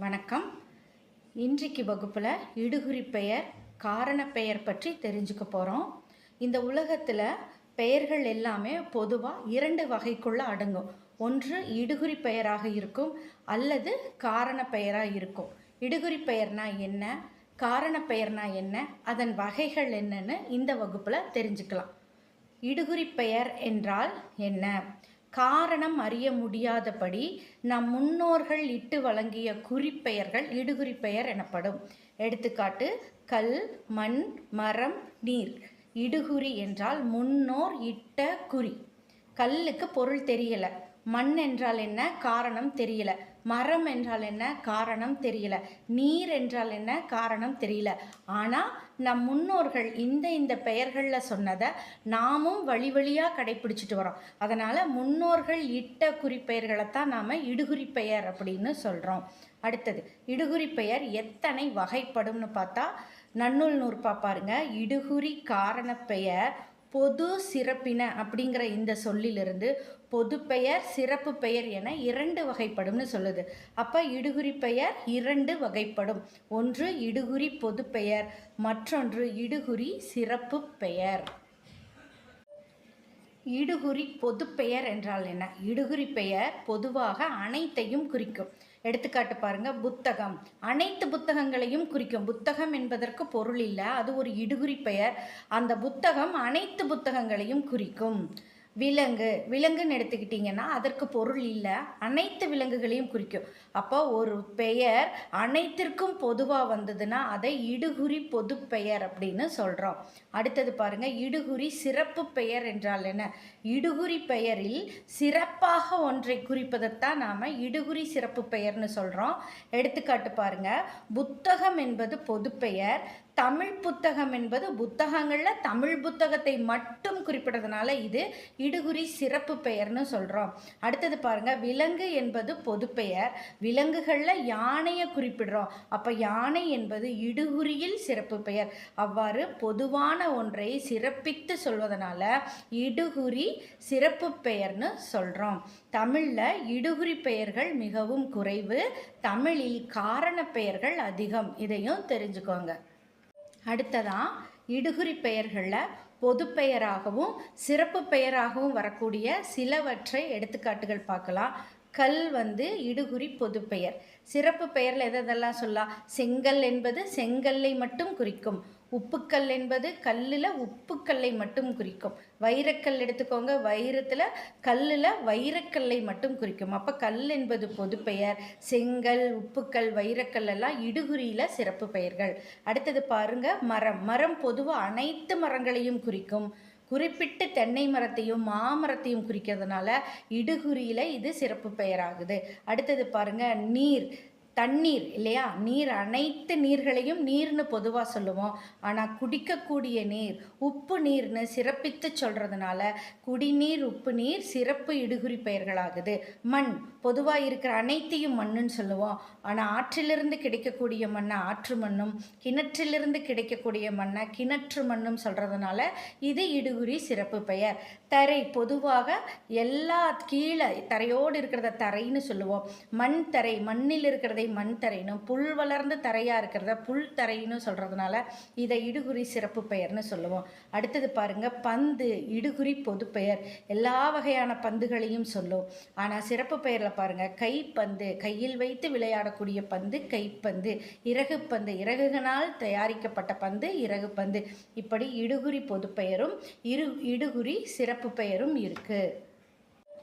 வணக்கம். இன்றைக்கு வகுப்பில் இடுகுறி பெயர் காரணப் பெயர் பற்றி தெரிஞ்சுக்க போகிறோம் இந்த உலகத்தில் பெயர்கள் எல்லாமே பொதுவாக இரண்டு வகைக்குள்ளே அடங்கும். ஒன்று இடுகுறி பெயராக இருக்கும் அல்லது காரணப் பெயராக இருக்கும். இடுகுறி பெயர்னா என்ன காரணப் பெயர்னா என்ன அதன் வகைகள் என்னன்னு இந்த வகுப்பில் தெரிஞ்சுக்கலாம். இடுகுறி பெயர் என்றால் என்ன? காரணம் அறிய முடியாதபடி நம் முன்னோர்கள் இட்டு வழங்கிய குறிப்பெயர்கள் இடுகுறி பெயர் எனப்படும். எடுத்துக்காட்டு கல் மண் மரம் நீர். இடுகுறி என்றால் முன்னோர் இட்ட குறி. கல்லுக்கு பொருள் தெரியல. மண் என்றால் என்ன? காரணம் தெரியல. மரம் என்றால் என்ன? காரணம் தெரியல. நீர் என்றால் என்ன? காரணம் தெரியல. ஆனால் நம் முன்னோர்கள் இந்த இந்த பெயர்களில் சொன்னதை நாமும் வழி வழியாக கடைப்பிடிச்சிட்டு வரோம். அதனால் முன்னோர்கள் இட்ட குறிப்பெயர்களைத்தான் நாம் இடுகுறி பெயர் அப்படின்னு சொல்கிறோம் அடுத்தது இடுகுறி பெயர் எத்தனை வகைப்படும்னு பார்த்தா நன்னூல் நூற்பா பாருங்க. இடுகுறி காரண பெயர் பொது சிறப்பின அப்படிங்கிற இந்த சொல்லிலிருந்து பொது பெயர் சிறப்பு பெயர் என இரண்டு வகைப்படும்னு சொல்லுது. அப்போ இடுகுறி பெயர் இரண்டு வகைப்படும். ஒன்று இடுகுறி பொது பெயர் மற்றொன்று இடுகுறி சிறப்பு பெயர். இடுகுறி பொது பெயர் என்றால் என்ன? இடுகுறி பெயர் பொதுவாக அனைத்தையும் குறிக்கும். எடுத்துக்காட்டு பாருங்க புத்தகம். அனைத்து புத்தகங்களையும் குறிக்கும். புத்தகம் என்பதற்கு பொருள் இல்லை அது ஒரு இடுகுறி பெயர். அந்த புத்தகம் அனைத்து புத்தகங்களையும் குறிக்கும். விலங்கு விலங்குன்னு எடுத்துக்கிட்டிங்கன்னா அதற்கு பொருள் இல்லை. அனைத்து விலங்குகளையும் குறிக்கும். அப்போ ஒரு பெயர் அனைத்திற்கும் பொதுவாக வந்ததுன்னா அதை இடுகுறி பொது பெயர் அப்படின்னு சொல்கிறோம் அடுத்தது பாருங்கள் இடுகுறி சிறப்பு பெயர் என்றால் என்ன? இடுகுறி பெயரில் சிறப்பாக ஒன்றை குறிப்பதைத்தான் நாம் இடுகுறி சிறப்பு பெயர்னு சொல்கிறோம் எடுத்துக்காட்டு பாருங்கள் புத்தகம் என்பது பொது பெயர் தமிழ் புத்தகம் என்பது புத்தகங்களில் தமிழ் புத்தகத்தை மட்டும் குறிப்பிடுறதுனால இது இடுகுறி சிறப்பு பெயர்னு சொல்கிறோம் அடுத்தது பாருங்கள் விலங்கு என்பது பொதுப்பெயர். விலங்குகளில் யானையை குறிப்பிடுறோம். அப்போ யானை என்பது இடுகுறியில் சிறப்பு பெயர். அவ்வாறு பொதுவான ஒன்றை சிறப்பித்து சொல்வதனால இடுகுறி சிறப்பு பெயர்னு சொல்கிறோம் தமிழில் இடுகுறி பெயர்கள் மிகவும் குறைவு. தமிழில் காரண பெயர்கள் அதிகம். இதையும் தெரிஞ்சுக்கோங்க. அடுத்ததான் இடுகுறி பெயர்களில் பொது பெயராகவும் சிறப்பு பெயராகவும் வரக்கூடிய சிலவற்றை எடுத்துக்காட்டுகள் பார்க்கலாம். கல் வந்து இடுகுறி பொது பெயர். சிறப்பு பெயரில் எதெல்லாம் சொல்லலாம்? செங்கல் என்பது செங்கல்லை மட்டும் குறிக்கும். உப்புக்கல் என்பது கல்லில் உப்புக்கல்லை மட்டும் குறிக்கும். வைரக்கல் எடுத்துக்கோங்க. வைரத்தில் கல்லில் வைரக்கல்லை மட்டும் குறிக்கும். அப்போ கல் என்பது பொதுப்பெயர். செங்கல் உப்புக்கல் வைரக்கல் எல்லாம் இடுகுறியில் சிறப்பு பெயர்கள். அடுத்தது பாருங்க மரம். மரம் பொதுவாக அனைத்து மரங்களையும் குறிக்கும். குறிப்பிட்டு தென்னை மரத்தையும் மாமரத்தையும் குறிக்கிறதுனால இடுகுறியில் இது சிறப்பு பெயராகுது. அடுத்தது பாருங்க நீர். தண்ணீர் இல்லையா? நீர் அனைத்து நீர்களையும் நீர்னு பொதுவாக சொல்லுவோம். ஆனால் குடிக்கக்கூடிய நீர் உப்பு நீர்னு சிறப்பித்து சொல்கிறதுனால குடிநீர் உப்பு நீர் சிறப்பு இடுகுறி பெயர்களாகுது. மண் பொதுவாக இருக்கிற அனைத்தையும் மண்ணுன்னு சொல்லுவோம். ஆனால் ஆற்றிலிருந்து கிடைக்கக்கூடிய மண்ணை ஆற்று மண்ணும் கிணற்றிலிருந்து கிடைக்கக்கூடிய மண்ணை கிணற்று மண்ணும் சொல்கிறதுனால இது இடுகுறி சிறப்பு பெயர். தரை பொதுவாக எல்லா கீழே தரையோடு இருக்கிறத தரைன்னு சொல்லுவோம். மண் தரை மண்ணில் இருக்கிறதை மண் தரைனும் புல் வளர்ந்து தரையாக இருக்கிறத புல் தரைன்னு சொல்கிறதுனால இதை இடுகுறி சிறப்பு பெயர்னு சொல்லுவோம். அடுத்தது பாருங்க பந்து இடுகுறி பொது பெயர் எல்லா வகையான பந்துகளையும் சொல்லும். ஆனால் சிறப்பு பெயரில் பாருங்க கைப்பந்து கையில் வைத்து விளையாடக்கூடிய பந்து கைப்பந்து. இறகு பந்து இறகுகளால் தயாரிக்கப்பட்ட பந்து இறகு பந்து. இப்படி இடுகுறி பொதுப்பெயரும் இரு இடுகுறி சிறப்பு பெயரும் இருக்குது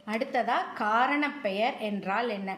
அடுத்ததா காரணப்பெயர் என்றால் என்ன?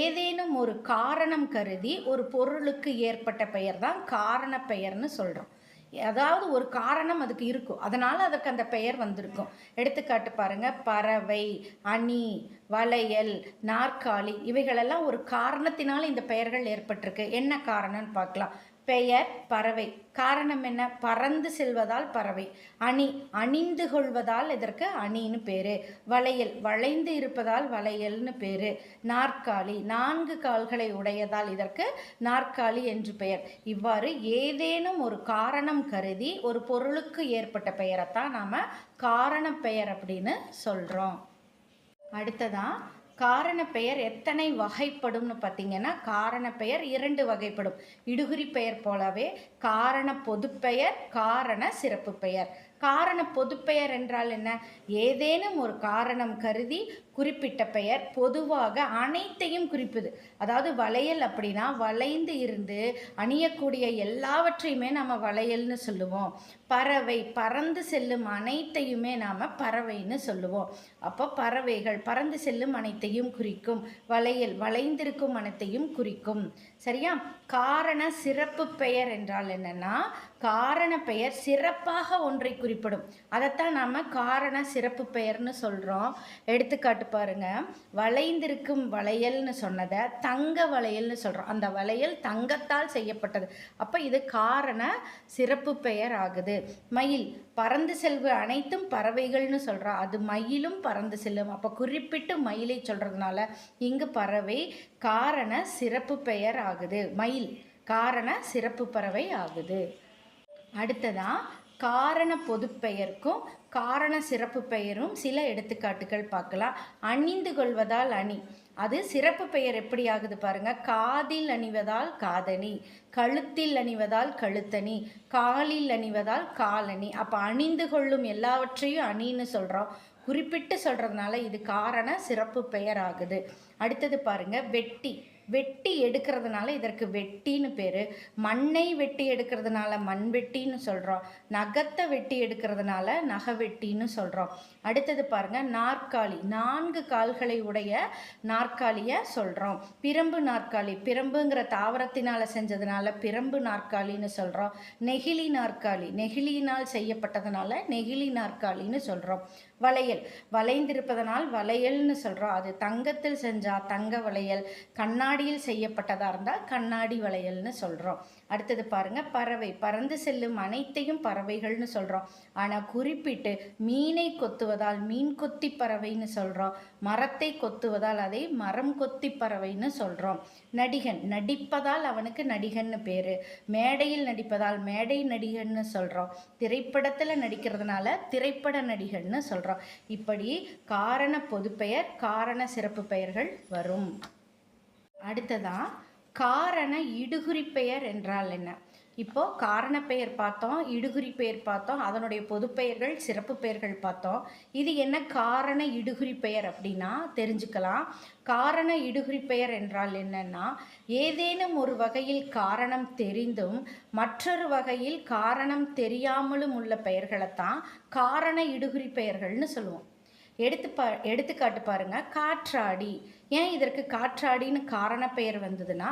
ஏதேனும் ஒரு காரணம் கருதி ஒரு பொருளுக்கு ஏற்பட்ட பெயர் தான் காரணப்பெயர்னு சொல்கிறோம் அதாவது ஒரு காரணம் அதுக்கு இருக்கும். அதனால் அதுக்கு அந்த பெயர் வந்திருக்கும். எடுத்துக்காட்டு பாருங்கள் பறவை அணி வளையல் நாற்காலி இவைகளெல்லாம் ஒரு காரணத்தினால் இந்த பெயர்கள் ஏற்பட்டிருக்கு. என்ன காரணம்னு பார்க்கலாம். பெயர் பறவை. காரணம் என்ன? பறந்து செல்வதால் பறவை. அணி அணிந்து கொள்வதால் இதற்கு அணின்னு பேரு. வளையல் வளைந்து இருப்பதால் வளையல்னு பேரு. நாற்காலி நான்கு கால்களை உடையதால் இதற்கு நாற்காலி என்று பெயர். இவ்வாறு ஏதேனும் ஒரு காரணம் கருதி ஒரு பொருளுக்கு ஏற்பட்ட பெயரைத்தான் நாம காரண பெயர் அப்படின்னு சொல்றோம். அடுத்ததான் காரண பெயர் எத்தனை வகைப்படும்னு பார்த்தீங்கன்னா காரண பெயர் இரண்டு வகைப்படும். இடுகுறி பெயர் போலவே காரண பொதுப்பெயர் காரண சிறப்பு பெயர். காரண பொதுப்பெயர் என்றால் என்ன? ஏதேனும் ஒரு காரணம் கருதி குறிப்பிட்ட பெயர் பொதுவாக அனைத்தையும் குறிப்புது. அதாவது வளையல் அப்படின்னா வளைந்து இருந்து அணியக்கூடிய எல்லாவற்றையுமே நம்ம வளையல்னு சொல்லுவோம். பறவை பறந்து செல்லும் அனைத்தையுமே நாம் பறவைன்னு சொல்லுவோம். அப்போ பறவைகள் பறந்து செல்லும் அனைத்தையும் குறிக்கும். வளையல் வளைந்திருக்கும் மனத்தையும் குறிக்கும். சரியா? காரண சிறப்பு பெயர் என்றால் என்னன்னா காரண பெயர் சிறப்பாக ஒன்றை குறிப்பிடும். அதைத்தான் நாம் காரண சிறப்பு பெயர்னு சொல்கிறோம் எடுத்துக்காட்டு பாருங்க. வளைந்திருக்கும் வளையல்னு சொன்னதை தங்க வளையல்னு சொல்கிறோம் அந்த வளையல் தங்கத்தால் செய்யப்பட்டது. அப்போ இது காரண சிறப்பு பெயர் ஆகுது. மயில் பறந்து செல்வ அனைத்தும் பறவைகள்னு சொல்கிறோம் அது மயிலும் பறந்து செல்லும். அப்போ குறிப்பிட்டு மயிலை சொல்கிறதுனால இங்கு பறவை காரண சிறப்பு பெயர் ஆகுது. மயில் காரண சிறப்பு பறவை ஆகுது. அடுத்ததா காரண பொதுப்பெயருக்கும் காரண சிறப்பு பெயரும் சில எடுத்துக்காட்டுகள் பார்க்கலாம். அணிந்து கொள்வதால் அணி. அது சிறப்பு பெயர் எப்படி ஆகுது பாருங்க. காதில் அணிவதால் காதணி. கழுத்தில் அணிவதால் கழுத்தணி. காலில் அணிவதால் காலணி. அப்போ அணிந்து கொள்ளும் எல்லாவற்றையும் அணின்னு சொல்கிறோம் குறிப்பிட்டு சொல்கிறதுனால இது காரண சிறப்பு பெயர் ஆகுது. அடுத்தது பாருங்க வெட்டி. வெட்டி எடுக்கிறதுனால இதற்கு வெட்டின்னு பேர். மண்ணை வெட்டி எடுக்கிறதுனால மண் வெட்டின்னு சொல்கிறோம் நகத்தை வெட்டி எடுக்கிறதுனால நகை வெட்டின்னு சொல்கிறோம் அடுத்தது பாருங்கள் நாற்காலி. நான்கு கால்களை உடைய நாற்காலியை சொல்கிறோம் பிரம்பு நாற்காலி. பிரம்புங்கிற தாவரத்தினால் செஞ்சதுனால பிரம்பு நாற்காலின்னு சொல்கிறோம் நெகிழி நாற்காலி. நெகிழியினால் செய்யப்பட்டதுனால நெகிழி நாற்காலின்னு சொல்கிறோம் வளையல். வளைந்திருப்பதனால் வளையல்னு சொல்கிறோம் அது தங்கத்தில் செஞ்சால் தங்க வளையல் கண்ணாடியில் செய்யப்பட்டதாக இருந்தால் கண்ணாடி வளையல்னு சொல்கிறோம் அடுத்தது பாருங்க பறவை. பறந்து செல்லும் அனைத்தையும் பறவைகள்னு சொல்கிறோம் ஆனால் குறிப்பிட்டு மீனை கொத்துவதால் மீன் கொத்தி பறவைன்னு சொல்கிறோம் மரத்தை கொத்துவதால் அதை மரம் கொத்தி பறவைன்னு சொல்கிறோம் நடிகன். நடிப்பதால் அவனுக்கு நடிகன்னு பேர். மேடையில் நடிப்பதால் மேடை நடிகன்னு சொல்கிறோம் திரைப்படத்தில் நடிக்கிறதுனால திரைப்பட நடிகன்னு சொல்கிறோம் இப்படி காரண பொதுப்பெயர் காரண சிறப்பு பெயர்கள் வரும். அடுத்ததான் காரண இடுகுறி பெயர் என்றால் என்ன? இப்போ காரண பெயர் பார்த்தோம் இடுகுறி பெயர் பார்த்தோம் அதனுடைய பொதுப்பெயர்கள் சிறப்பு பெயர்கள் பார்த்தோம். இது என்ன காரண இடுகுறி பெயர் அப்படின்னா தெரிஞ்சுக்கலாம். காரண இடுகுறி பெயர் என்றால் என்னன்னா ஏதேனும் ஒரு வகையில் காரணம் தெரிந்தும் மற்றொரு வகையில் காரணம் தெரியாமலும் உள்ள பெயர்களைத்தான் காரண இடுகுறி பெயர்கள்னு சொல்லுவோம். எடுத்து பா எடுத்துக்காட்டு பாருங்கள் காற்றாடி. ஏன் இதற்கு காற்றாடின்னு காரண பெயர் வந்ததுன்னா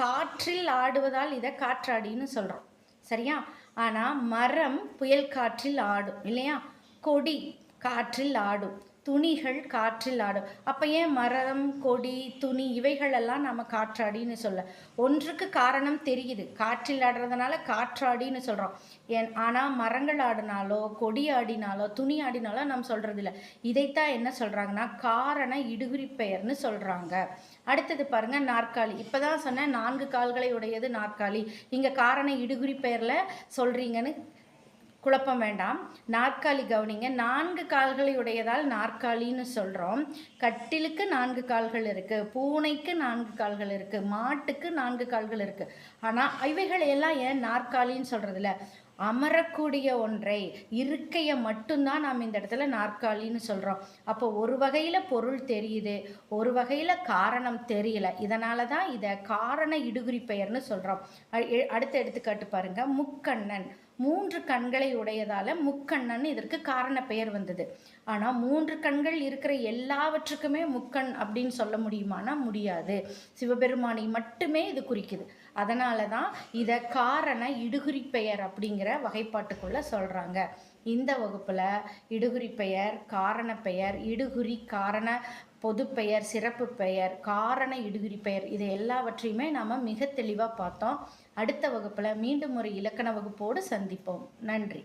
காற்றில் ஆடுவதால் இதை காற்றாடின்னு சொல்கிறோம் சரியா? ஆனால் மரம் புயல் காற்றில் ஆடும் இல்லையா? கொடி காற்றில் ஆடும். துணிகள் காற்றில் ஆடும். அப்போ ஏன் மரம் கொடி துணி இவைகளெல்லாம் நம்ம காற்றாடின்னு சொல்ல? ஒன்றுக்கு காரணம் தெரியுது. காற்றில் ஆடுறதுனால காற்றாடின்னு சொல்கிறோம் ஏன் ஆனால் மரங்கள் ஆடினாலோ கொடி ஆடினாலோ துணி ஆடினாலோ நம்ம சொல்கிறது இல்லை இதைத்தான் என்ன சொல்கிறாங்கன்னா காரண இடுகுறி பெயர்னு சொல்கிறாங்க அடுத்தது பாருங்க நாற்காலி. இப்போ தான் சொன்னேன் நான்கு கால்களை உடையது நாற்காலி. இங்கே காரண இடுகுறி பெயரில் சொல்கிறீங்கன்னு குழப்பம் வேண்டாம். நாற்காலி கவனிங்க. நான்கு கால்களை உடையதால் நாற்காலின்னு சொல்கிறோம் கட்டிலுக்கு நான்கு கால்கள் இருக்குது பூனைக்கு நான்கு கால்கள் இருக்குது மாட்டுக்கு நான்கு கால்கள் இருக்குது ஆனால் இவைகள் எல்லாம் ஏன் நாற்காலின்னு சொல்கிறதில்ல அமரக்கூடிய ஒன்றை இருக்கையை மட்டும்தான் நாம் இந்த இடத்துல நாற்காலின்னு சொல்கிறோம் அப்போ ஒரு வகையில் பொருள் தெரியுது ஒரு வகையில் காரணம் தெரியல. இதனால தான் இதை காரண இடுகுறி பெயர்னு சொல்கிறோம் அடுத்த எடுத்துக்காட்டு பாருங்க. முக்கண்ணன். மூன்று கண்களை உடையதால முக்கண்ணன் இதற்கு காரண பெயர் வந்தது. ஆனால் மூன்று கண்கள் இருக்கிற எல்லாவற்றுக்குமே முக்கண் அப்படின்னு சொல்ல முடியுமானா முடியாது. சிவபெருமானை மட்டுமே இது குறிக்குது. அதனால தான் இதை காரண இடுகுறி பெயர் அப்படிங்கிற வகைப்பாட்டுக்குள்ள சொல்கிறாங்க இந்த வகுப்பில் இடுகுறி பெயர் காரண பெயர் இடுகுறி காரண பொதுப்பெயர் சிறப்பு பெயர் காரண இடுகுறி பெயர் இது எல்லாவற்றையுமே நாம் மிக தெளிவாக பார்த்தோம். அடுத்த வகுப்பில் மீண்டும் ஒரு இலக்கண வகுப்போடு சந்திப்போம். நன்றி.